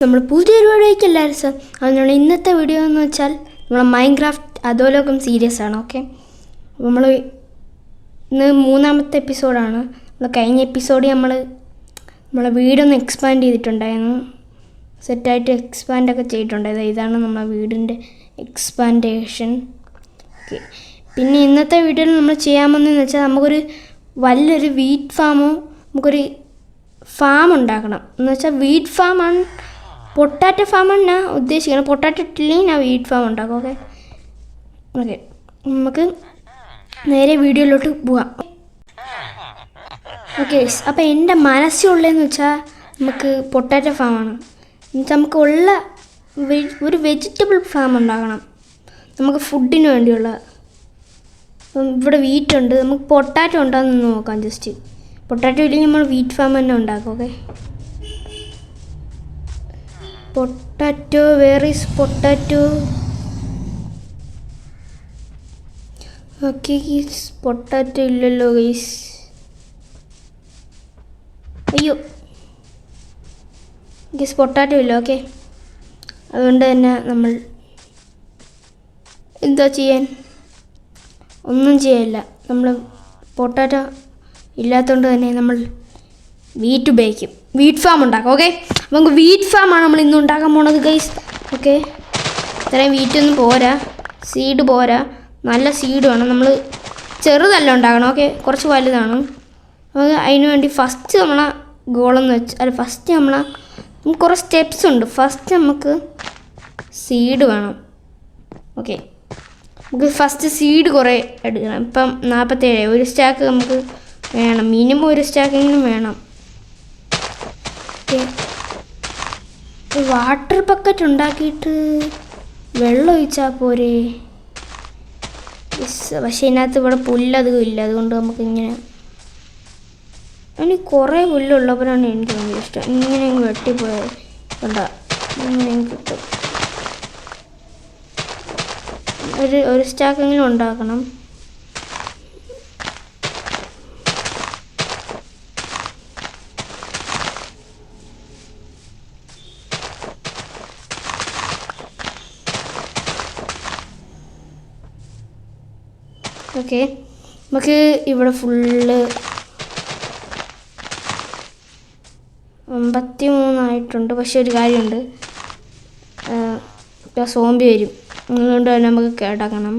നമ്മൾ പുതിയൊരു വീഡിയോയ്ക്ക് എല്ലാവരും സാർ അതിനുള്ള ഇന്നത്തെ വീഡിയോ എന്ന് വെച്ചാൽ നമ്മളെ മൈൻക്രാഫ്റ്റ് അധോലോകം സീരിയസ് ആണ് ഓക്കെ നമ്മൾ ഇന്ന് മൂന്നാമത്തെ എപ്പിസോഡാണ് നമ്മൾ കഴിഞ്ഞ എപ്പിസോഡ് നമ്മൾ നമ്മളെ വീടൊന്ന് എക്സ്പാൻഡ് ചെയ്തിട്ടുണ്ടായിരുന്നു. സെറ്റായിട്ട് എക്സ്പാൻഡൊക്കെ ചെയ്തിട്ടുണ്ടായത് ഇതാണ് നമ്മളെ വീടിന്റെ എക്സ്പാൻഡേഷൻ ഓക്കെ പിന്നെ ഇന്നത്തെ വീഡിയോയിൽ നമ്മൾ ചെയ്യാമെന്ന് വെച്ചാൽ നമുക്കൊരു വലിയൊരു വീറ്റ് ഫാമോ നമുക്കൊരു ഫാം ഉണ്ടാക്കണം. എന്ന് വെച്ചാൽ വീറ്റ് ഫാമാണ് പൊട്ടാറ്റോ ഫാമാണ് ഞാൻ ഉദ്ദേശിക്കുന്നത് പൊട്ടാറ്റോ ഇട്ടില്ലെങ്കിൽ ഞാൻ വീറ്റ് ഫാം ഉണ്ടാക്കും. ഓക്കെ ഓക്കെ നമുക്ക് നേരെ വീഡിയോയിലോട്ട് പോവാം. ഓക്കെ അപ്പോൾ എന്റെ മനസ്സിലുള്ളതെന്ന് വെച്ചാൽ നമുക്ക് പൊട്ടാറ്റോ ഫാമാണ്. എന്നുവെച്ചാൽ നമുക്ക് ഉള്ള ഒരു വെജിറ്റബിൾ ഫാം ഉണ്ടാക്കണം. നമുക്ക് ഫുഡിന് വേണ്ടിയുള്ള. അപ്പം ഇവിടെ വീറ്റുണ്ട് നമുക്ക് പൊട്ടാറ്റോ ഉണ്ടാകുന്ന നോക്കാം ജസ്റ്റ് പൊട്ടാറ്റോ ഇല്ലെങ്കിൽ നമ്മൾ വീറ്റ് ഫാം തന്നെ ഉണ്ടാക്കും. Okay potato where is potato okay guys potato ഇല്ലല്ലോ ഗീസ് അയ്യോ. ഗീസ് പൊട്ടാറ്റോ ഇല്ല ഓക്കെ അതുകൊണ്ട് തന്നെ നമ്മൾ എന്താ ചെയ്യാൻ? ഒന്നും ചെയ്യല്ല. നമ്മൾ പൊട്ടാറ്റോ ഇല്ലാത്തതുകൊണ്ട് തന്നെ നമ്മൾ വീറ്റ് ഉപയോഗിക്കും. വീറ്റ് ഫാം ഉണ്ടാക്കും ഓക്കെ നമുക്ക് വീറ്റ് ഫാമാണ് നമ്മൾ ഇന്ന് ഉണ്ടാക്കാൻ പോണത് ഗൈസ് ഓക്കെ ഇത്രയും വീറ്റൊന്നും പോരാ. സീഡ് പോരാ. നല്ല സീഡ് വേണം. നമ്മൾ ചെറുതല്ല ഉണ്ടാക്കണം. ഓക്കെ കുറച്ച് വലുതാണ്. അപ്പോൾ അതിന് വേണ്ടി ഫസ്റ്റ് നമ്മളെ ഗോളെന്ന് വെച്ച് അല്ല ഫസ്റ്റ് നമ്മളെ കുറേ സ്റ്റെപ്സ് ഉണ്ട്. ഫസ്റ്റ് നമുക്ക് സീഡ് വേണം. ഓക്കെ നമുക്ക് ഫസ്റ്റ് സീഡ് കുറേ എടുക്കണം. ഇപ്പം നാൽപ്പത്തേഴ് ഒരു സ്റ്റാക്ക് നമുക്ക് വേണം. മിനിമം ഒരു സ്റ്റാക്കെങ്കിലും വേണം. ഓക്കെ വാട്ടർ ബക്കറ്റ് ഉണ്ടാക്കിയിട്ട് വെള്ളം ഒഴിച്ചാൽ പോരെ? പക്ഷെ ഇതിനകത്ത് ഇവിടെ പുല്ലധികം ഇല്ല. അതുകൊണ്ട് നമുക്കിങ്ങനെ എനിക്ക് കുറേ പുല്ലുള്ളപ്പോഴാണ് എനിക്ക് ഭയങ്കര ഇഷ്ടം. ഇങ്ങനെ വെട്ടിപ്പോയത് കണ്ട ഇങ്ങനെ കിട്ടും. ഒരു ഒരു സ്റ്റാക്കെങ്കിലും ഉണ്ടാക്കണം. ഓക്കെ. നമുക്ക് ഇവിടെ ഫുള്ള് അമ്പത്തി മൂന്നായിട്ടുണ്ട് പക്ഷെ ഒരു കാര്യമുണ്ട്. സോംബി വരും. അതുകൊണ്ട് തന്നെ നമുക്ക് കേടാക്കണം.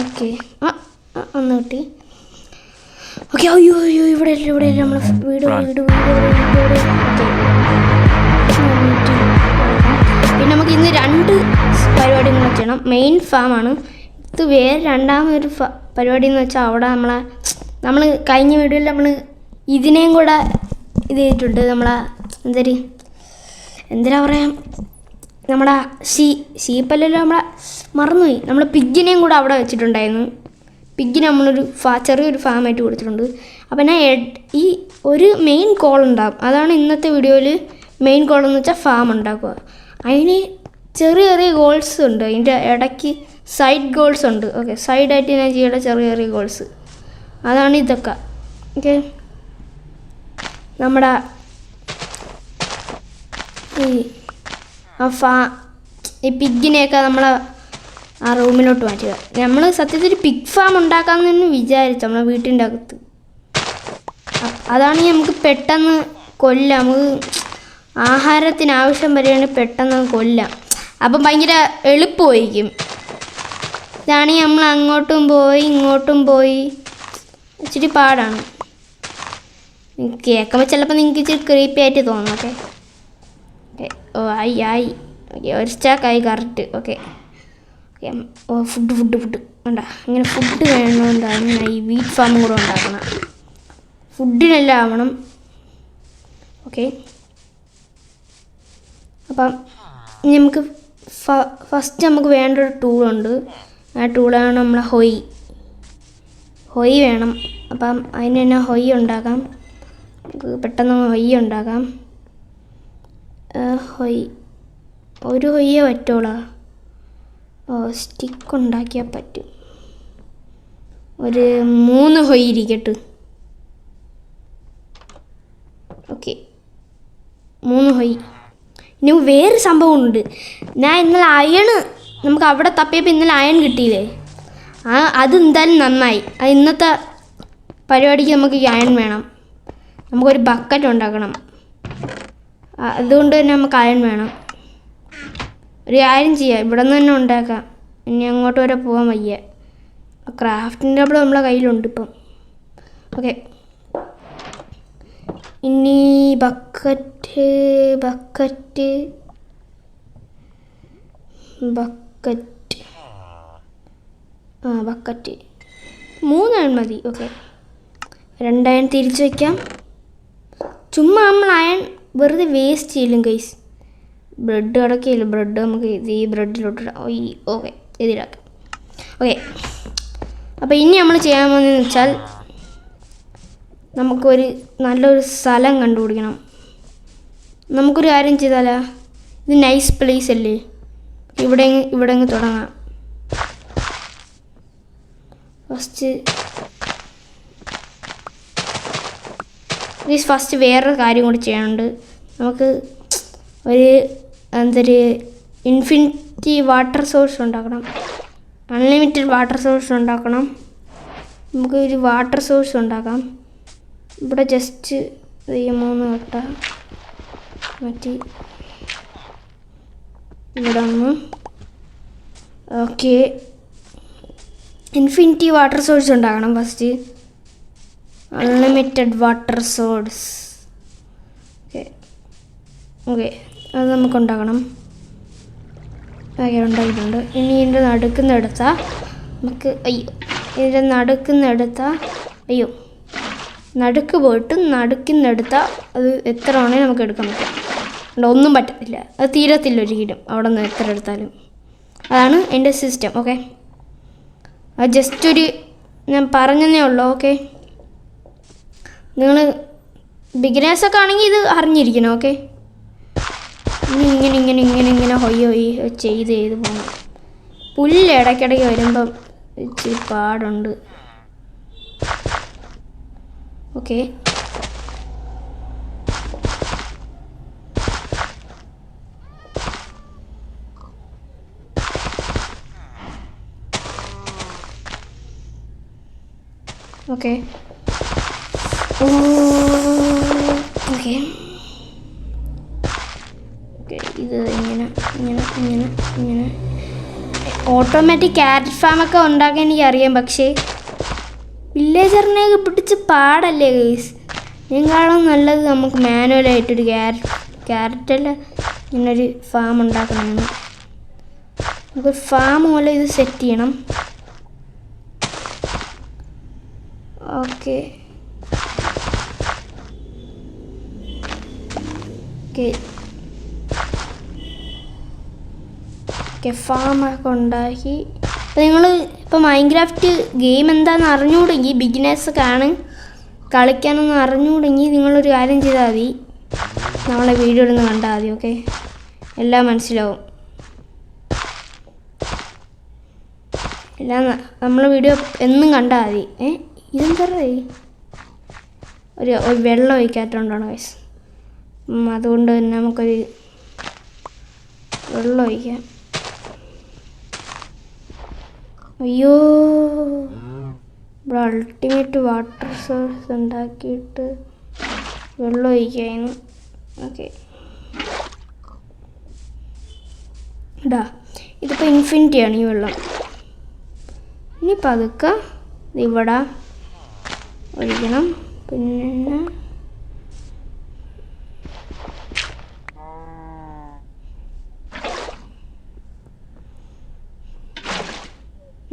ഓക്കെ. ആ ഒന്ന് കിട്ടി. ഓക്കെ അയ്യോ അയ്യോ ഇവിടെ ഇവിടെ നമ്മൾ വീട് വീട് വീട് വീട് വീട്. പരിപാടി എന്ന് വെച്ചാൽ മെയിൻ ഫാമാണ് ഇത് വേറെ രണ്ടാമതൊരു ഫ പരിപാടി എന്ന് വെച്ചാൽ അവിടെ നമ്മളെ നമ്മൾ കഴിഞ്ഞ വീഡിയോയിൽ നമ്മൾ ഇതിനെയും കൂടെ ഇത് ചെയ്തിട്ടുണ്ട്. നമ്മളെ എന്തൊരു എന്തിനാ പറയാം നമ്മുടെ ഷീ ഷീപ്പല്ലല്ലോ നമ്മളെ മറന്നുപോയി. നമ്മൾ പിഗ്ഗിനെയും കൂടെ അവിടെ വെച്ചിട്ടുണ്ടായിരുന്നു. പിഗ്ഗിന് നമ്മളൊരു ഫാ ചെറിയൊരു ഫാമായിട്ട് കൊടുത്തിട്ടുണ്ട്. അപ്പം ഞാൻ ഈ ഒരു മെയിൻ കോൾ ഉണ്ടാകും അതാണ് ഇന്നത്തെ വീഡിയോയിൽ മെയിൻ കോൾ എന്ന് വെച്ചാൽ ഫാം ഉണ്ടാക്കുക. അതിന് ചെറിയ ചെറിയ ഗോൾസ് ഉണ്ട്. അതിന്റെ ഇടയ്ക്ക് സൈഡ് ഗോൾസ് ഉണ്ട്. ഓക്കെ സൈഡായിട്ട് ഞാൻ ചെയ്യേണ്ട ചെറിയ ചെറിയ ഗോൾസ് അതാണ് ഇതൊക്കെ. ഓക്കെ നമ്മുടെ ഈ ആ ഫാ ഈ പിഗിനെയൊക്കെ നമ്മളെ ആ റൂമിലോട്ട് മാറ്റുക. നമ്മൾ സത്യത്തിൽ പിഗ് ഫാം ഉണ്ടാക്കാമെന്ന് വിചാരിച്ചു നമ്മളെ വീട്ടിന്റെ അകത്ത്. അതാണ് അതാണെങ്കിൽ നമുക്ക് പെട്ടെന്ന് കൊല്ലാം. നമുക്ക് ആഹാരത്തിന് ആവശ്യം വരികയാണെങ്കിൽ പെട്ടെന്ന് കൊല്ലാം. അപ്പം ഭയങ്കര എളുപ്പമായിരിക്കും. ഇതാണെങ്കിൽ നമ്മൾ അങ്ങോട്ടും പോയി ഇങ്ങോട്ടും പോയി. ഇച്ചിരി പാടാണ്. കേൾക്കുമ്പോൾ ചിലപ്പോൾ നിങ്ങൾക്ക് ഇച്ചിരി ക്രീപ്പി ആയിട്ട് തോന്നും ഓക്കെ ഓ ആയി ആയി. ഓക്കെ ഒരു സ്റ്റാക്കായി കറക്റ്റ് ഓക്കെ ഓ ഫുഡ് ഫുഡ് ഫുഡ് വേണ്ട ഇങ്ങനെ ഫുഡ് വേണമെന്നാണ് ഈ വീറ്റ് ഫാമും കൂടെ ഉണ്ടാക്കണം. ഫുഡിനെല്ലാം ആവണം. ഓക്കെ അപ്പം നമുക്ക് ഫസ്റ്റ് നമുക്ക് വേണ്ട ഒരു ടൂളുണ്ട് ആ ടൂളാണ് നമ്മളെ ഹൊയ്. ഹൊയ് വേണം. അപ്പം അതിന് തന്നെ ഹൊയ് ഉണ്ടാക്കാം. നമുക്ക് പെട്ടെന്ന് ഹൊയ് ഉണ്ടാക്കാം. ഹൊയ്. ഒരു ഹൊയ്യേ പറ്റുള്ളൂ. ഓ സ്റ്റിക്ക് ഉണ്ടാക്കിയാൽ പറ്റും. ഒരു മൂന്ന് ഹൊയ് ഇരിക്കട്ടെ. ഓക്കെ. മൂന്ന് ഹൊയ്. ഇനി വേറെ സംഭവമുണ്ട്. ഞാൻ ഇന്നലെ അയൺ നമുക്ക് അവിടെ തപ്പിയപ്പോൾ ഇന്നലെ അയൺ കിട്ടിയില്ലേ? ആ അത് എന്തായാലും നന്നായി. അത് ഇന്നത്തെ പരിപാടിക്ക് നമുക്ക് അയൺ വേണം. നമുക്കൊരു ബക്കറ്റ് ഉണ്ടാക്കണം. അതുകൊണ്ട് തന്നെ നമുക്ക് അയൺ വേണം. ഒരു കാര്യം ചെയ്യാം. ഇവിടെ നിന്ന് തന്നെ ഉണ്ടാക്കാം. ഇനി അങ്ങോട്ട് വരെ പോകാൻ വയ്യ. ക്രാഫ്റ്റിന്റെ അവിടെ നമ്മളെ കയ്യിലുണ്ട് ഇപ്പം. ഓക്കെ ഇനി ബക്കറ്റ് ബക്കറ്റ്. ബക്കറ്റ്. ആ ബക്കറ്റ്. മൂന്നെണ്ണം മതി ഓക്കെ. രണ്ടയൺ തിരിച്ചു വയ്ക്കാം ചുമ്മാ നമ്മൾ അയൺ വെറുതെ വേസ്റ്റ് ചെയ്യലും കൈസ് ബ്രെഡ് കിടക്കില്ല ബ്രെഡ് നമുക്ക് ഈ ബ്രെഡിലോട്ട് ഇടാം. ഓ ഈ ഓക്കെ ഇതിലാക്കാം. ഓക്കെ. അപ്പോൾ ഇനി നമ്മൾ ചെയ്യാൻ പോകുന്നതെന്ന് വെച്ചാൽ നമുക്കൊരു നല്ലൊരു സ്ഥലം കണ്ടുപിടിക്കണം. നമുക്കൊരു കാര്യം ചെയ്താലോ? ഇത് നൈസ് പ്ലേസ് അല്ലേ? ഇവിടെ ഇവിടെ തുടങ്ങാം. ഫസ്റ്റ് പ്ലീസ് ഫസ്റ്റ് വേറൊരു കാര്യം കൂടി ചെയ്യാനുണ്ട്. നമുക്ക് ഒരു എന്തൊരു ഇൻഫിനിറ്റി വാട്ടർ സോഴ്സ് ഉണ്ടാക്കണം. അൺലിമിറ്റഡ് വാട്ടർ സോഴ്സ് ഉണ്ടാക്കണം. നമുക്ക് ഒരു വാട്ടർ സോഴ്സ് ഉണ്ടാക്കാം. ഇവിടെ ജസ്റ്റ് ഈ മൂന്ന് വട്ട മാറ്റി ഇവിടെ ഒന്ന്. ഓക്കെ ഇൻഫിനിറ്റി വാട്ടർ സോഴ്സ് ഉണ്ടാക്കണം first unlimited water source okay okay അത് നമുക്ക് ഉണ്ടാക്കണം ഉണ്ടാക്കിയിട്ടുണ്ട് ഇനി ഇതിന്റെ നടുക്കുന്നെടുത്താൽ നമുക്ക് അയ്യോ. ഇതിന്റെ നടുക്കുന്നെടുത്താൽ അയ്യോ. നടുക്ക് പോയിട്ട് നടുക്കിന്നെടുത്ത അത് എത്ര വേണേലും നമുക്ക് എടുക്കാൻ പറ്റും. അതുകൊണ്ട് ഒന്നും പറ്റത്തില്ല. അത് തീരത്തില്ല ഒരിക്കലും അവിടെ നിന്ന് എത്ര എടുത്താലും. അതാണ് എന്റെ സിസ്റ്റം ഓക്കെ അത് ജസ്റ്റ് ഒരു ഞാൻ പറഞ്ഞതേ ഉള്ളൂ ഓക്കെ നിങ്ങൾ ബിഗിനേഴ്സൊക്കെ ആണെങ്കിൽ ഇത് അറിഞ്ഞിരിക്കണം ഓക്കെ ഇങ്ങനെ ഇങ്ങനെ ഇങ്ങനെ ഇങ്ങനെ ഹൊയ്യ ചെയ്ത് ചെയ്ത് പോകണം പുല്ല് ഇടയ്ക്കിടയ്ക്ക് വരുമ്പം ഇച്ചിരി പാടുണ്ട്. ഓക്കെ. ഓക്കെ. ഓക്കെ. ഓക്കെ ഇത് ഇങ്ങനെ ഇങ്ങനെ ഇങ്ങനെ ഇങ്ങനെ. ഓട്ടോമാറ്റിക് ക്യാരറ്റ് ഫാമൊക്കെ ഉണ്ടാക്കാൻ എനിക്ക് അറിയാം പക്ഷേ വില്ലേജറിനെയൊക്കെ പിടിച്ച് പാടല്ലേ ഗൈസ് ഇതിനേക്കാളും നല്ലത് നമുക്ക് മാനുവലായിട്ടൊരു ക്യാരറ്റ് ക്യാരറ്റല്ല ഇങ്ങനൊരു ഫാം ഉണ്ടാക്കണമെന്ന് നമുക്ക് ഫാം പോലെ ഇത് സെറ്റ് ചെയ്യണം. ഓക്കെ ഓക്കെ ഓക്കെ ഫാമൊക്കെ ഉണ്ടാക്കി. അപ്പം നിങ്ങൾ ഇപ്പോൾ മൈൻക്രാഫ്റ്റ് ഗെയിം എന്താണെന്ന് അറിഞ്ഞുകൂടെങ്കിൽ ബിഗിനേഴ്സ് ആണ് കളിക്കാനൊന്നും അറിഞ്ഞുകൂടെങ്കിൽ നിങ്ങളൊരു കാര്യം ചെയ്താൽ മതി. നമ്മളെ വീഡിയോ ഒന്ന് കണ്ടാൽ മതി ഓക്കെ എല്ലാം മനസ്സിലാവും. എല്ലാം നമ്മളെ വീഡിയോ എന്നും കണ്ടാൽ മതി. ഏ? ഇതെന്താ ഒരു വെള്ളം ഒഴിക്കാത്തോണ്ടാണ് വയസ്സ് അതുകൊണ്ട് തന്നെ നമുക്കൊരു വെള്ളം ഒഴിക്കാം. അയ്യോ. ഇവിടെ അൾട്ടിമേറ്റ് വാട്ടർ സോഴ്സ് ഉണ്ടാക്കിയിട്ട് വെള്ളം ഒഴിക്കായിരുന്നു. ഓക്കെ ഇടാ ഇതിപ്പോൾ ഇൻഫിനിറ്റി ആണ് ഈ വെള്ളം. ഇനി പതുക്കെ ഇവിടെ ഒഴിക്കണം. പിന്നെ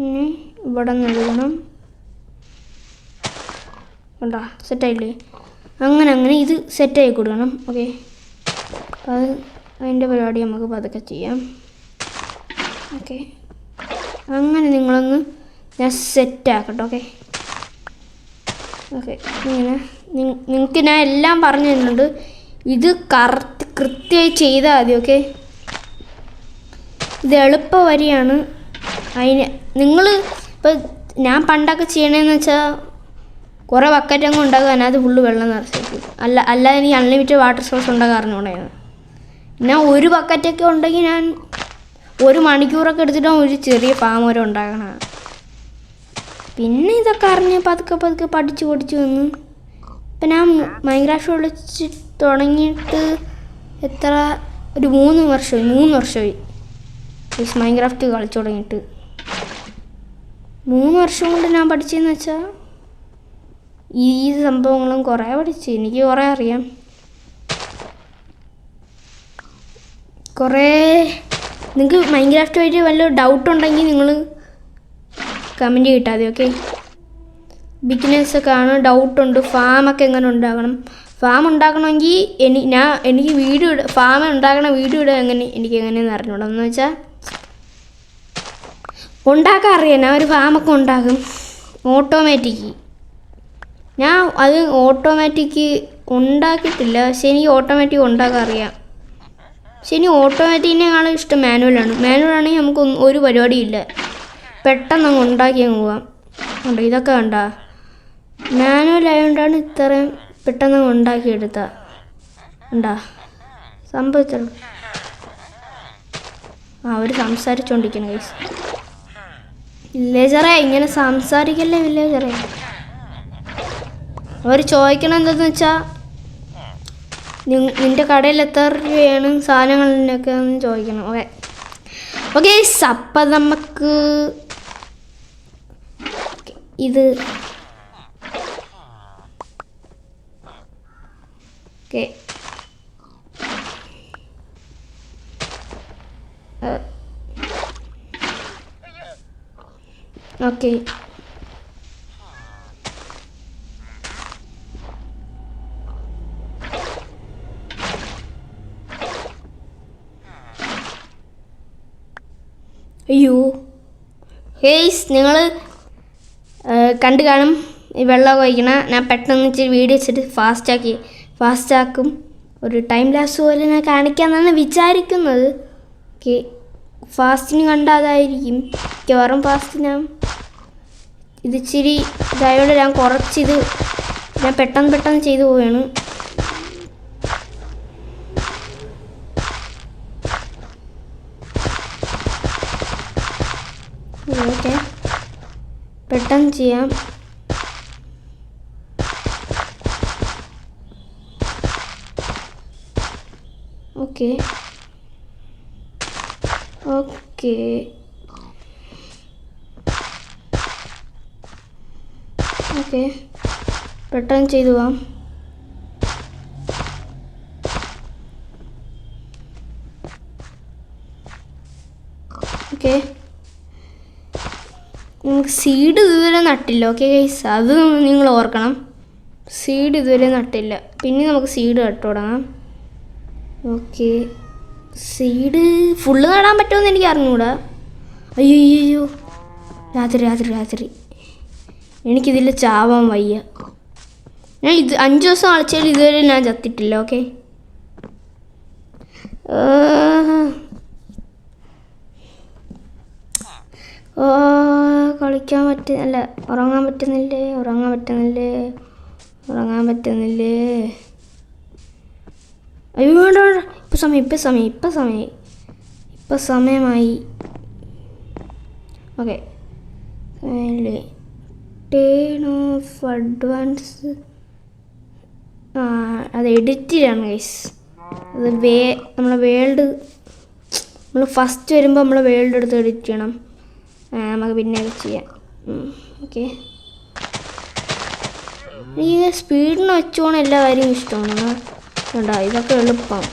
ഇനി ഇവിടെ നൽകണം കണ്ടാ സെറ്റായില്ലേ അങ്ങനെ അങ്ങനെ ഇത് സെറ്റായി കൊടുക്കണം. ഓക്കെ അത് അതിന്റെ പരിപാടി നമുക്ക് പതുക്കെ ചെയ്യാം. ഓക്കെ അങ്ങനെ നിങ്ങളൊന്ന് ഞാൻ സെറ്റാക്കട്ടെ ഓക്കെ ഓക്കെ ഇങ്ങനെ. നിങ്ങൾക്ക് ഞാൻ എല്ലാം പറഞ്ഞു തരുന്നുണ്ട്. ഇത് കറക്റ്റ് കൃത്യമായി ചെയ്താൽ മതി ഓക്കെ ഇത് എളുപ്പ വരിയാണ് അതിന് നിങ്ങൾ ഇപ്പോൾ ഞാൻ പണ്ടൊക്കെ ചെയ്യണതെന്ന് വെച്ചാൽ കുറേ ബക്കറ്റ് അങ്ങ് ഉണ്ടാകും അത് ഫുള്ള് വെള്ളം നിറച്ചേക്കും അല്ല അല്ലാതെ എനിക്ക് അൺലിമിറ്റഡ് വാട്ടർ സോഴ്സ് ഉണ്ടാകാൻ അറിഞ്ഞുകൊണ്ടായിരുന്നു ഞാൻ ഒരു ബക്കറ്റൊക്കെ ഉണ്ടെങ്കിൽ ഞാൻ ഒരു മണിക്കൂറൊക്കെ എടുത്തിട്ടും ഒരു ചെറിയ ഫാം വരെ പിന്നെ ഇതൊക്കെ അറിഞ്ഞ് പതുക്കെ പതുക്കെ പഠിച്ച് പഠിച്ച് വന്നു ഇപ്പം ഞാൻ മൈൻക്രാഫ്റ്റ് വിളിച്ച് തുടങ്ങിയിട്ട് എത്ര ഒരു മൂന്ന് വർഷമായി മൂന്ന് വർഷമായി. മൈൻക്രാഫ്റ്റ് കളിച്ചു തുടങ്ങിയിട്ട്. മൂന്ന് വർഷം കൊണ്ട് ഞാൻ പഠിച്ചതെന്ന് വെച്ചാൽ ഈ സംഭവങ്ങളും കുറേ പഠിച്ചു. എനിക്ക് കുറേ അറിയാം. കുറേ നിങ്ങൾക്ക് മൈൻക്രാഫ്റ്റുമായിട്ട് വല്ല ഡൗട്ട് ഉണ്ടെങ്കിൽ നിങ്ങൾ കമന്റ് കിട്ടാതെ ഓക്കെ ബിഗിനേഴ്സ് ഒക്കെ ആണ് ഡൗട്ടുണ്ട് ഫാമൊക്കെ എങ്ങനെ ഉണ്ടാക്കണം ഫാം ഉണ്ടാക്കണമെങ്കിൽ എനി ഞാൻ എനിക്ക് വീഡിയോ ഫാം ഉണ്ടാക്കണ വീഡിയോ ഇടാൻ എങ്ങനെ എനിക്ക് എങ്ങനെയെന്ന് അറിഞ്ഞൂടാ. എന്ന് വെച്ചാൽ ഉണ്ടാക്കാൻ അറിയാൻ ഒരു ഫാമൊക്കെ ഉണ്ടാക്കും. ഓട്ടോമാറ്റിക് ഞാൻ അത് ഓട്ടോമാറ്റിക് ഉണ്ടാക്കിയിട്ടില്ല. പക്ഷെ എനിക്ക് ഓട്ടോമാറ്റിക് ഉണ്ടാക്കാൻ അറിയാം. പക്ഷെ ഇനി ഓട്ടോമാറ്റിക്കിനേക്കാളും ഇഷ്ടം മാനുവലാണ് മാനുവലാണെങ്കിൽ നമുക്ക് ഒരു പരിപാടിയില്ല. പെട്ടെന്ന് അങ്ങ് ഉണ്ടാക്കി അങ്ങ് പോവാം. കണ്ടോ? ഇതൊക്കെ കണ്ട? മാനുവൽ ആയതുകൊണ്ടാണ് ഇത്രയും പെട്ടെന്ന് അങ്ങ് ഉണ്ടാക്കിയെടുത്ത. ഉണ്ടാ സംഭവിച്ചു ആ അവർ സംസാരിച്ചുകൊണ്ടിരിക്കണം ഗൈസ് വില്ലേജറെ ഇങ്ങനെ സംസാരിക്കല്ലേ വില്ലേജറെ അവർ ചോദിക്കണം എന്താണെന്ന് വെച്ചാൽ നിന്റെ കടയിൽ എത്ര രൂപയാണ് സാധനങ്ങളിനൊക്കെ എന്ന് ചോദിക്കണം ഓക്കെ? ഓക്കെ അപ്പം നമുക്ക് ഇത് ഓക്കെ ഓക്കെ അയ്യോ. ഹേയ്സ് നിങ്ങൾ കണ്ടു കാണും ഈ വെള്ളം ഒഴിക്കണ. ഞാൻ പെട്ടെന്ന് ഇച്ചിരി വീഡിയോ വെച്ചിട്ട് ഫാസ്റ്റാക്കി ഫാസ്റ്റാക്കും ഒരു ടൈം ലാപ്സ് പോലെ ഞാൻ കാണിക്കാമെന്നാണ് വിചാരിക്കുന്നത്. ഓക്കെ ഫാസ്റ്റിന് കണ്ട അതായിരിക്കും മിക്കവാറും ഫാസ്റ്റ് ഞാൻ ഇത് ഇച്ചിരി ഇതായോണ്ട് ഞാൻ കുറച്ചിത് ഞാൻ പെട്ടെന്ന് പെട്ടെന്ന് ചെയ്തു പോവുകയാണ് ഓക്കെ. പെട്ടെന്ന് ചെയ്യാം. ഓക്കെ. ഓക്കെ. ഓക്കെ. പെട്ടെന്ന് ചെയ്തു പോവാം ഓക്കെ. നമുക്ക് സീഡ് ഇതുവരെ നട്ടില്ല. ഓക്കെ ഗൈസ് അത് നിങ്ങൾ ഓർക്കണം. സീഡ് ഇതുവരെ നട്ടില്ല. പിന്നെ നമുക്ക് സീഡ് നട്ടു തുടങ്ങാം. ഓക്കെ. സീഡ് ഫുള്ള് നടാൻ പറ്റുമെന്ന് എനിക്ക് അറിഞ്ഞൂടാ. അയ്യോ അയ്യോ രാത്രി രാത്രി രാത്രി. എനിക്കിതിൽ ചാവാൻ വയ്യ. ഞാൻ ഇത് അഞ്ച് ദിവസം അളച്ചാൽ ഇതുവരെ ഞാൻ ചത്തിട്ടില്ല ഓക്കെ? ഓ കളിക്കാൻ പറ്റുന്നില്ല. ഉറങ്ങാൻ പറ്റുന്നില്ലേ? ഉറങ്ങാൻ പറ്റുന്നില്ലേ? ഉറങ്ങാൻ പറ്റുന്നില്ലേ? അയ്യോ വേണ്ട വേണ്ട. ഇപ്പം സമയം ഇപ്പം സമയം ഇപ്പം സമയം. ഇപ്പം സമയമായി. ഓക്കെ ടേൺ ഓഫ് അഡ്വാൻസ് അത് എഡിറ്റിലാണ് ഗൈസ് അത് വേ നമ്മളെ വേൾഡ് നമ്മൾ ഫസ്റ്റ് വരുമ്പോൾ നമ്മളെ വേൾഡ് എടുത്ത് എഡിറ്റ് ചെയ്യണം. നമുക്ക് പിന്നെ ചെയ്യാം. ഓക്കെ എനിക്ക് സ്പീഡിന് വെച്ചോണം എല്ലാ കാര്യവും ഇഷ്ടമാണ്. കണ്ടോ? ഇതൊക്കെ എളുപ്പമാണ്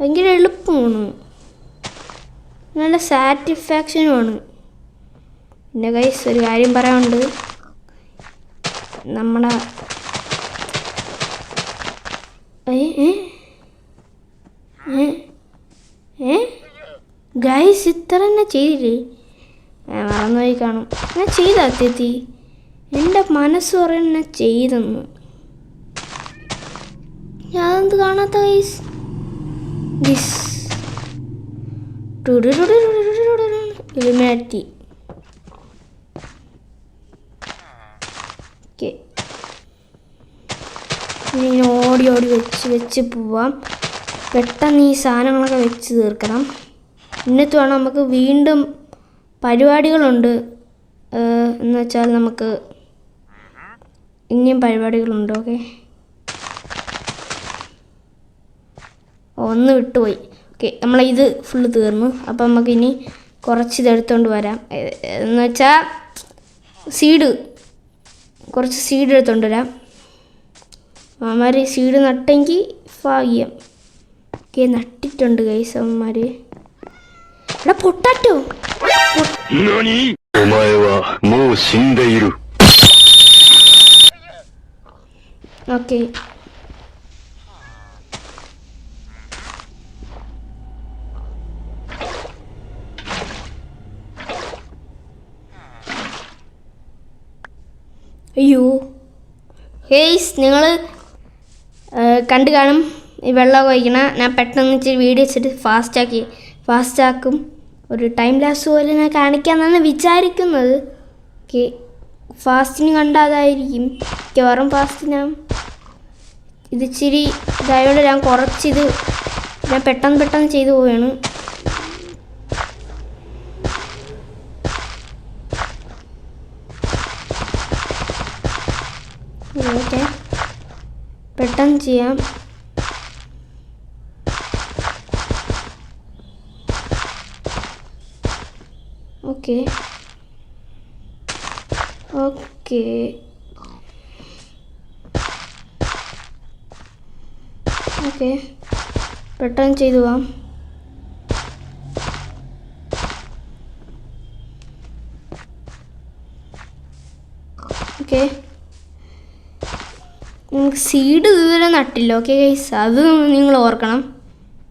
ഭയങ്കര എളുപ്പമാണ്. നല്ല സാറ്റിസ്ഫാക്ഷനുമാണ് പിന്നെ കൈസ് ഒരു കാര്യം പറയാനുണ്ട്. നമ്മളെ ഗൈസ് ഇത്ര തന്നെ ചെയ്തില്ലേ? മറന്നുപോയി കാണും. ഞാൻ ചെയ്ത അത്യത്തി എന്റെ മനസ്സ് പറയുന്ന ചെയ്തെന്ന്. ഞാനെന്ത് കാണാത്ത ഗൈസ് ദിസ് ഇലുമാറ്റി ഓക്കെ ഇങ്ങനെ ഓടി ഓടി വെച്ച് വെച്ച് പോവാം. പെട്ടെന്ന് ഈ സാധനങ്ങളൊക്കെ വെച്ച് തീർക്കണം. എന്നിട്ട് വേണം നമുക്ക് വീണ്ടും പരിപാടികളുണ്ട്. എന്ന് വെച്ചാൽ നമുക്ക് ഇനിയും പരിപാടികളുണ്ട് ഓക്കെ? ഒന്ന് വിട്ടുപോയി. ഓക്കെ നമ്മളിത് ഫുള്ള് തീർന്നു. അപ്പം നമുക്കിനി കുറച്ച് ഇതെടുത്തോണ്ട് വരാം എന്ന് വെച്ചാൽ സീഡ് കുറച്ച് സീഡ് എടുത്തോണ്ട് വരാം. അവന്മാർ സീഡ് നട്ടെങ്കിൽ ഭാഗ്യം. ഓക്കെ നട്ടിട്ടുണ്ട് കൈസ് അവന്മാർ എടാ പൊട്ടാറ്റോ? ഓക്കെ അയ്യോ. ഹേയ്സ് നിങ്ങൾ കണ്ടു കാണും ഈ വെള്ളം ഒഴിക്കണ. ഞാൻ പെട്ടെന്ന് ഇച്ചിരി വീഡിയോ വെച്ചിട്ട് ഫാസ്റ്റാക്കി ഫാസ്റ്റാക്കും ഒരു ടൈം ലാസ് പോലെ ഞാൻ കാണിക്കാമെന്നാണ് വിചാരിക്കുന്നത്. ഓക്കെ. ഫാസ്റ്റിന് കണ്ടാതായിരിക്കും മിക്കവാറും ഫാസ്റ്റ് ഇത് ഇച്ചിരി ഇതായോണ്ട് ഞാൻ കുറച്ചിത് ഞാൻ പെട്ടെന്ന് പെട്ടെന്ന് ചെയ്തു പോവുകയാണ് ഓക്കെ പെട്ടെന്ന് ചെയ്യാം. ഓക്കെ. ഓക്കെ. ഓക്കെ. പെട്ടെന്ന് ചെയ്തു പോവാം ഓക്കെ നമുക്ക് സീഡ് ഇതുവരെ നട്ടില്ല ഓക്കെ ഗൈസ് അത് നിങ്ങൾ ഓർക്കണം.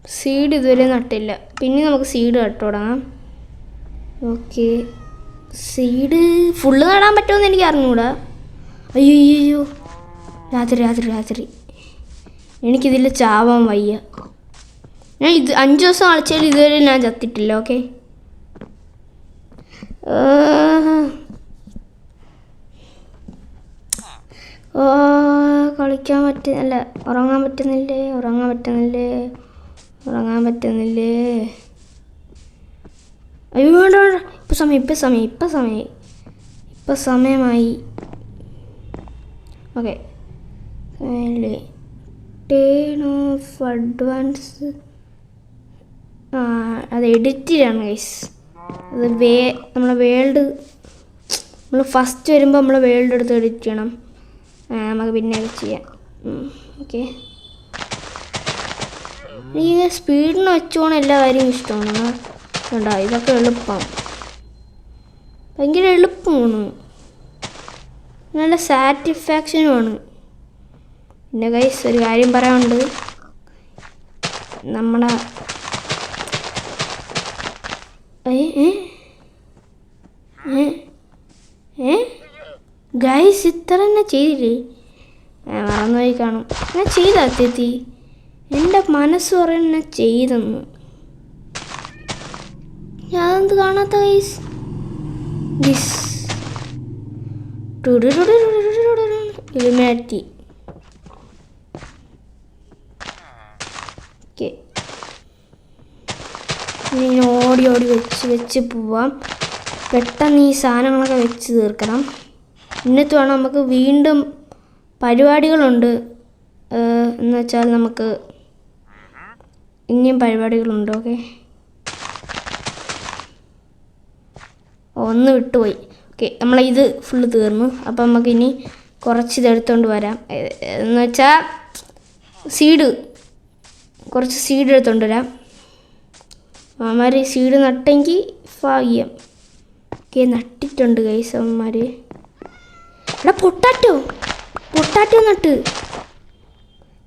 സീഡ് ഇതുവരെ നട്ടില്ല. പിന്നെ നമുക്ക് സീഡ് നട്ടു തുടങ്ങാം. ഓക്കെ സീഡ് ഫുള്ള് നടാൻ പറ്റുമെന്ന് എനിക്ക് അറിഞ്ഞൂടാ. അയ്യോ അയ്യോ അയ്യോ രാത്രി രാത്രി രാത്രി. എനിക്കിതിൽ ചാവാൻ വയ്യ. ഞാൻ ഇത് അഞ്ച് ദിവസം കളിച്ചാൽ ഇതുവരെ ഞാൻ ചത്തിട്ടില്ല ഓക്കെ കളിക്കാൻ പറ്റുന്നില്ല. ഉറങ്ങാൻ പറ്റുന്നില്ലേ? ഉറങ്ങാൻ പറ്റുന്നില്ലേ? ഉറങ്ങാൻ പറ്റുന്നില്ലേ? അയ്യോ വേണ്ട ഇപ്പം സമയം ഇപ്പം സമയം ഇപ്പം സമയം. ഇപ്പം സമയമായി. ഓക്കെ. ടേൺ ഓഫ് അഡ്വാൻസ് അത് എഡിറ്റിലാണ് ഗൈസ് അത് വേ നമ്മളെ വേൾഡ് നമ്മൾ ഫസ്റ്റ് വരുമ്പോൾ നമ്മൾ വേൾഡ് എടുത്ത് എഡിറ്റ് ചെയ്യണം. നമുക്ക് പിന്നെ ചെയ്യാം. ഓക്കെ. എനിക്ക് സ്പീഡിന് വെച്ചോണം എല്ലാ കാര്യവും ഇഷ്ടമാണ്. കണ്ടോ? ഇതൊക്കെ എളുപ്പം. ഭയങ്കര എളുപ്പമാണ്. നല്ല സാറ്റിസ്ഫാക്ഷനുമാണ് പിന്നെ കൈസ് ഒരു കാര്യം പറയാനുണ്ട്. നമ്മളെ? ഏ? ഏ ഗൈസ് ഇത്ര തന്നെ ചെയ്തില്ലേ? ഞാൻ മറന്നുപോയി കാണും. ഞാൻ ചെയ്ത അത്യത്തി? എന്റെ മനസ്സ് പറയുന്ന ചെയ്തെന്ന്. ഞാനെന്ത് കാണാത്ത ഗൈസ് ഓക്കെ ഇങ്ങനെ ഓടി ഓടി വെച്ച് വെച്ച് പോവാം. പെട്ടെന്ന് ഈ സാധനങ്ങളൊക്കെ വെച്ച് തീർക്കണം. എന്നിട്ട് വേണം നമുക്ക് വീണ്ടും പരിപാടികളുണ്ട്. എന്ന് വെച്ചാൽ നമുക്ക് ഇനിയും പരിപാടികളുണ്ട് ഓക്കെ? ഒന്ന് വിട്ടുപോയി. ഓക്കെ നമ്മളിത് ഫുള്ള് തീർന്നു. അപ്പം നമുക്ക് ഇനി കുറച്ച് ഇതെടുത്തോണ്ട് വരാം എന്ന് വെച്ചാൽ സീഡ് കുറച്ച് സീഡ് എടുത്തുകൊണ്ട് വരാം. അവന്മാർ സീഡ് നട്ടെങ്കിൽ ഭാഗ്യം ഓക്കെ നട്ടിട്ടുണ്ട് കൈസമ്മമാർ എടാ potato. Potato nut.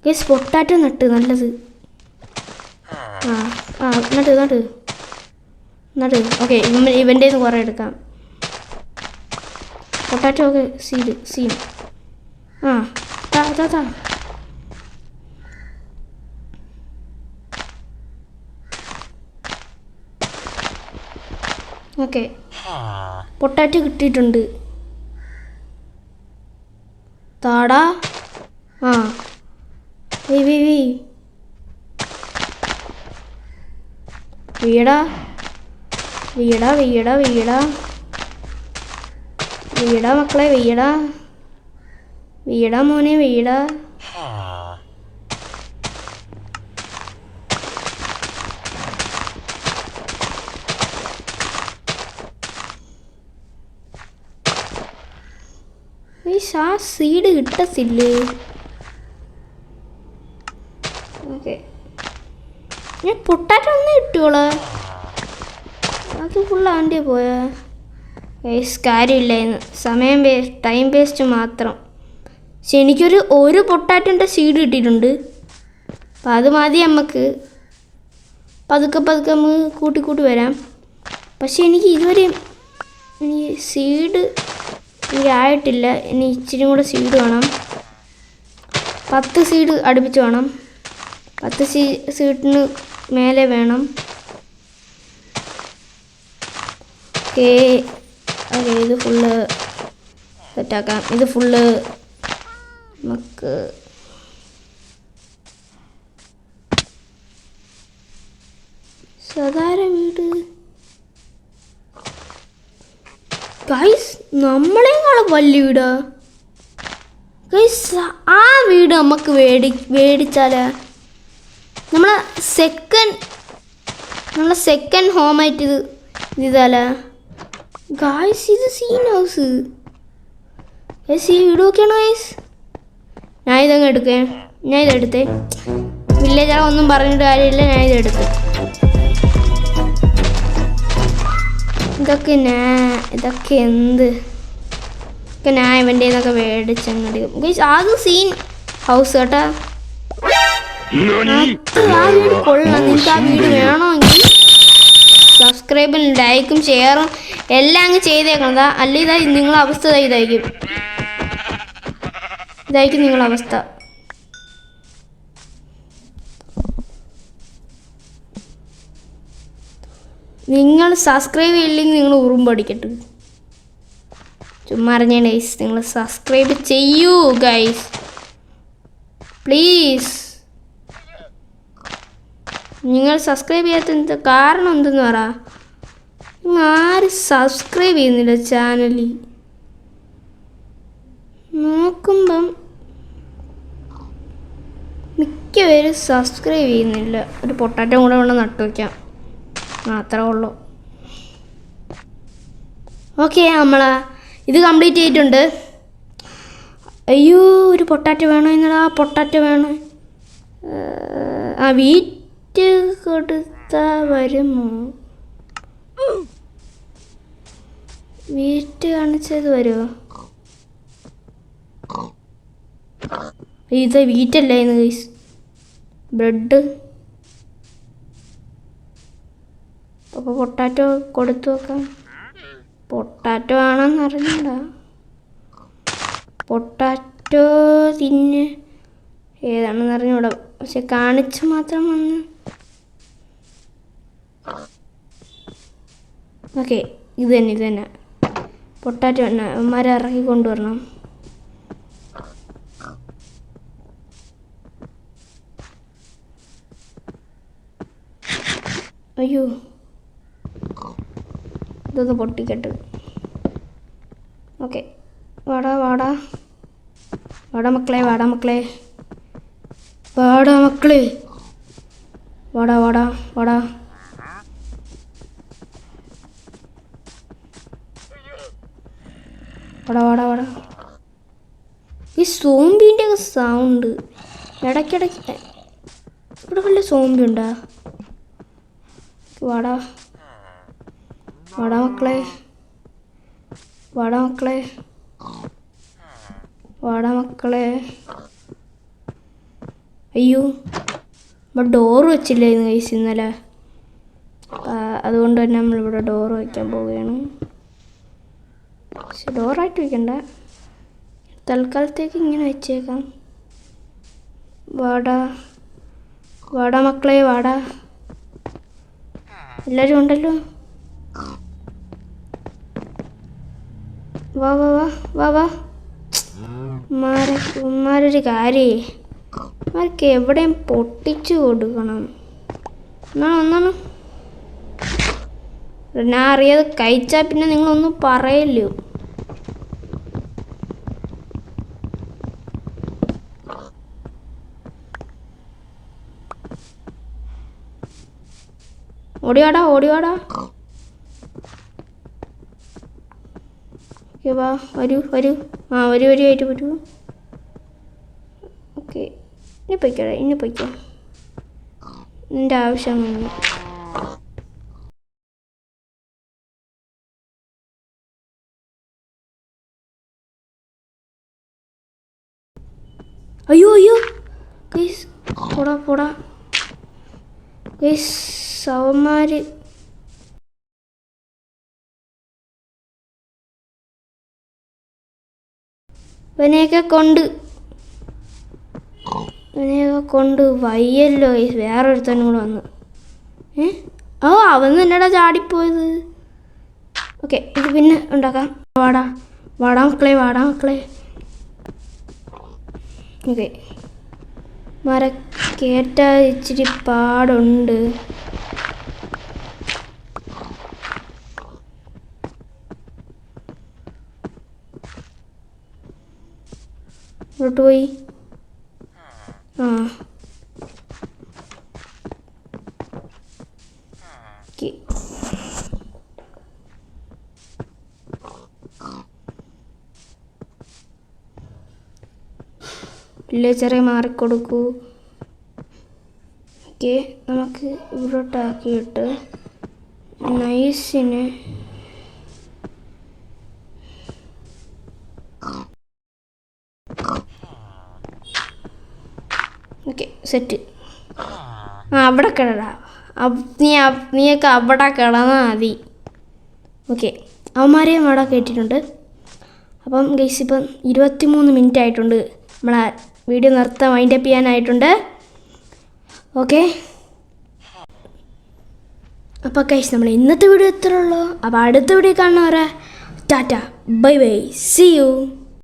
Guys potato nut നല്ലത്. ആ ആ നട്ട് നട്ട് നട്ട് ഓക്കെ ഇവൻ ഇവന്റെ നിന്ന് കുറേ എടുക്കാം. പൊട്ടാറ്റോ ഒക്കെ സീഡ് സീൻ ആ താ താ താ. ഓക്കെ പൊട്ടാറ്റോ കിട്ടിയിട്ടുണ്ട്. താടാ. ആ. വീ വീ വീടാ. വീടാ വീടാ വീടാ. വീടാ മക്കളെ വീടാ. വീടാ മോനെ വീടാ ഗൈസ്, ആ സീഡ് കിട്ടത്തില്ലേ ഓക്കെ. ഞാൻ പൊട്ടാറ്റൊന്നും ഒന്ന് കിട്ടുവോളെ അത് ഫുള്ള് ആണ്ടി പോയാ. ഗൈസ് കാര്യമില്ല. ഇന്ന് സമയം വേ ടൈം വേസ്റ്റ് മാത്രം. പക്ഷെ എനിക്കൊരു ഒരു പൊട്ടാറ്റന്റെ സീഡ് കിട്ടിയിട്ടുണ്ട്. അപ്പം അത് മതി നമുക്ക് പതുക്കെ പതുക്കെ നമുക്ക് കൂട്ടി കൂട്ടി വരാം. പക്ഷെ എനിക്ക് ഇതുവരെയും എനിക്ക് സീഡ് എനിക്ക് ആയിട്ടില്ല. ഇനി ഇച്ചിരി കൂടെ സീഡ് വേണം. പത്ത് സീഡ് അടുപ്പിച്ച് വേണം. പത്ത് സീ സീഡിന് മേലെ വേണം. ഓക്കേ അതെ ഇത് ഫുള്ള് സെറ്റാക്കാം ഇത് ഫുള്ള് നമുക്ക് സാധാരണ വീട് ഗൈസ് നമ്മളെക്കാളും വലിയ വീട്. ഗൈസ് ആ വീട് നമുക്ക് മേടി മേടിച്ചാൽ നമ്മളെ സെക്കൻഡ് നമ്മളെ സെക്കൻഡ് ഹോം ഹോമായിട്ട് ഇത് ഇതാലേ. ഗായ്സ് ഇത് സീൻ ഹൗസ് ഗൈസ് ഈ വീട് നോക്കിയാണോ ഗൈസ് ഞാൻ ഇതങ്ങ് എടുക്കേ. ഞാൻ ഇതെടുത്തേ. വില്ലേജാ ഒന്നും പറഞ്ഞിട്ട് കാര്യമില്ല ഞാൻ ഇതെടുത്തു. ഇതൊക്കെ ഞാൻ ഇതൊക്കെ എന്ത്? ഒക്കെ ഞാൻ ഇവന്റെ ഇതൊക്കെ മേടിച്ചങ്ങോട്ട് ആദ്യം സീൻ ഹൗസ് കേട്ടാ. 何 ആ വീട് കൊള്ളാം. നിങ്ങൾക്ക് ആ വീട് വേണമെങ്കിൽ സബ്സ്ക്രൈബും ലൈക്കും ഷെയറും എല്ലാം അങ്ങ് ചെയ്തേക്കണതാ അല്ല ഇതായി നിങ്ങളെ അവസ്ഥ ഇതായിരിക്കും. ഇതായിരിക്കും നിങ്ങളെ അവസ്ഥ. നിങ്ങൾ സബ്സ്ക്രൈബ് ചെയ്യില്ലെങ്കിൽ നിങ്ങൾ ഉറുമ്പടിക്കട്ടെ ചുമ്മാ അറിഞ്ഞ ഗൈസ് നിങ്ങൾ സബ്സ്ക്രൈബ് ചെയ്യൂ ഗൈസ് പ്ലീസ് നിങ്ങൾ സബ്സ്ക്രൈബ് ചെയ്യാത്ത കാരണം എന്തെന്ന് പറ. നിങ്ങൾ ആരും സബ്സ്ക്രൈബ് ചെയ്യുന്നില്ല ചാനലിൽ നോക്കുമ്പം മിക്കവരും സബ്സ്ക്രൈബ് ചെയ്യുന്നില്ല. ഒരു പൊട്ടാറ്റം കൂടെ കൊണ്ട് നട്ടു വയ്ക്കാം മാത്രമേ ഉള്ളൂ. ഓക്കെ നമ്മൾ ഇത് കംപ്ലീറ്റ് ചെയ്തിട്ടുണ്ട്. അയ്യോ ഒരു പൊട്ടാറ്റ വേണോ എന്നടാ പൊട്ടാറ്റ വേണം? ആ വീറ്റ് കൊടുത്താൽ വരുമോ വീറ്റ് കാണിച്ചത് വരുമോ ഇത് വീറ്റല്ലേ ബ്രെഡ് അപ്പോൾ പൊട്ടാറ്റോ കൊടുത്തു നോക്കാം. പൊട്ടാറ്റോ ആണെന്ന് അറിഞ്ഞില്ല പൊട്ടാറ്റോ തിന്ന് ഏതാണെന്ന് അറിഞ്ഞൂടാ. പക്ഷെ കാണിച്ച് മാത്രം വന്ന്. ഓക്കെ ഇത് തന്നെ ഇത് തന്നെ. പൊട്ടാറ്റോ തന്നെ. അവന്മാരെ ഇറക്കി കൊണ്ടുവരണം. അയ്യോ. ഇതൊന്ന് പൊട്ടിക്കട്ട്. ഓക്കെ. വാടാ വാടാ. വാടാ മക്കളെ വാടാ മക്കളെ. വാടാ മക്കളെ. വാടാ വാടാ വാടാ. വാടാ വാടാ വാടാ. ഈ സോംബിന്റെ ഒക്കെ സൗണ്ട് ഇടയ്ക്കിടയ്ക്ക് ഇവിടെ വല്ല സോംബി ഉണ്ടാ വാടാ. വാടാ മക്കളെ. വാടാ മക്കളെ. വാടാ മക്കളെ. അയ്യോ നമ്മൾ ഡോറ് വെച്ചില്ലായിരുന്നു കൈസ് ഇന്നലെ. അതുകൊണ്ട് തന്നെ നമ്മളിവിടെ ഡോറ് വയ്ക്കാൻ പോവുകയാണ്. പക്ഷെ ഡോറായിട്ട് വയ്ക്കണ്ട തൽക്കാലത്തേക്ക് ഇങ്ങനെ വെച്ചേക്കാം. വാടാ. വാടാ മക്കളെ വാടാ. എല്ലാവരും ഉണ്ടല്ലോ? വാ വാ വാ വാ വാ. ഉമ്മാരെ ഉമ്മാരൊരു കാര്യേ. അവർക്ക് എവിടെയും പൊട്ടിച്ചു കൊടുക്കണം. എന്നാണ് ഒന്നാണ് ഞാൻ അറിയാതെ കഴിച്ചാൽ പിന്നെ നിങ്ങളൊന്നും പറയല്ലോ. ഓടിയാടാ ഓടിവാടാ. ഓക്കെ വാ വരൂ വരൂ. ആ വരൂ വരൂ ആയിട്ട് വരൂ. ഓക്കെ ഇനി പൊയ്ക്കോടാ ഇനി പൊയ്ക്കോ. എന്റെ ആവശ്യം വന്നു. അയ്യോ അയ്യോ. കേസ് പോടാ പോടാ. കേസ് സവന്മാര് ഇവനെയൊക്കെ കൊണ്ട് ഇവനെയൊക്കെ കൊണ്ട് വയ്യല്ലോ. വേറൊരുത്തനും കൂടെ വന്ന്. ഏ? ഓ അവൻ തന്നെടാ ചാടിപ്പോയത്? ഓക്കെ ഇത് പിന്നെ ഉണ്ടാക്കാം. വാടാ വാടാ മക്കളെ വാടാ മക്കളെ. ഓക്കെ. മര കേട്ടാ ഇച്ചിരി പാടുണ്ട്. ഇങ്ങോട്ട് പോയി. ആ. ഓക്കെ. വില്ലേജറെ മാറിക്കൊടുക്കൂ. ഓക്കെ നമുക്ക് ഇവിടോട്ടാക്കിയിട്ട്. നൈസിന് ഓക്കെ സെറ്റ് ആ അവിടെ കിടടാ നീ നീയൊക്കെ അവിടെ കിടന്നാൽ മതി. ഓക്കെ അവന്മാരെയും അവിടെ കയറ്റിയിട്ടുണ്ട് അപ്പം ഗൈസ് ഇപ്പം ഇരുപത്തി മൂന്ന് മിനിറ്റ് ആയിട്ടുണ്ട്. നമ്മളെ വീഡിയോ നിർത്താൻ വൈൻഡപ്പ് ചെയ്യാനായിട്ടുണ്ട്. ഓക്കെ അപ്പോൾ ഗൈസ് നമ്മൾ ഇന്നത്തെ വീഡിയോ ഇത്രേ ഉള്ളൂ. അപ്പോൾ അടുത്ത വീഡിയോ കാണുന്നവരെ Tata. Bye bye see you